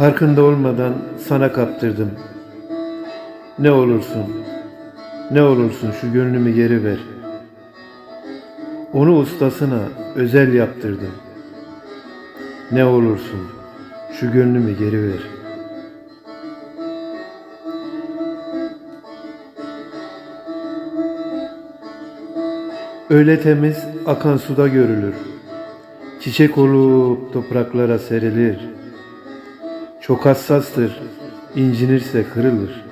Farkında olmadan sana kaptırdım. Ne olursun, ne olursun şu gönlümü geri ver. Onu ustasına özel yaptırdım. Ne olursun şu gönlümü geri ver. Öyle temiz akan suda görülür. Çiçek olup topraklara serilir. Çok hassastır, incinirse kırılır.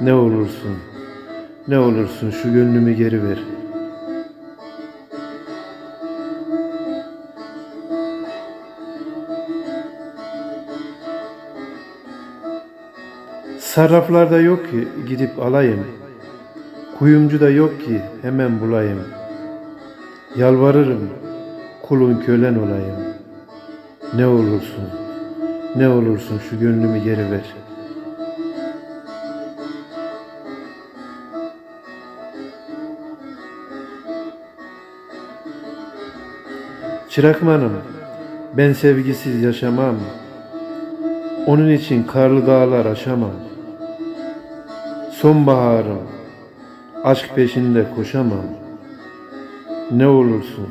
Ne olursun, ne olursun şu gönlümü geri ver. Sarraflarda yok ki gidip alayım. Kuyumcu da yok ki hemen bulayım. Yalvarırım kulun kölen olayım. Ne olursun, ne olursun şu gönlümü geri ver. Çırakmanım, ben sevgisiz yaşamam. Onun için karlı dağlar aşamam. Sonbaharım, aşk peşinde koşamam. Ne olursun,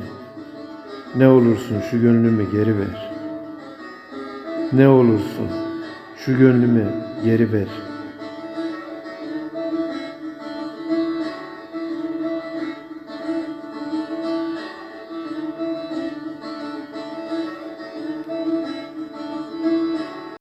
ne olursun şu gönlümü geri ver. Ne olursun şu gönlümü geri ver.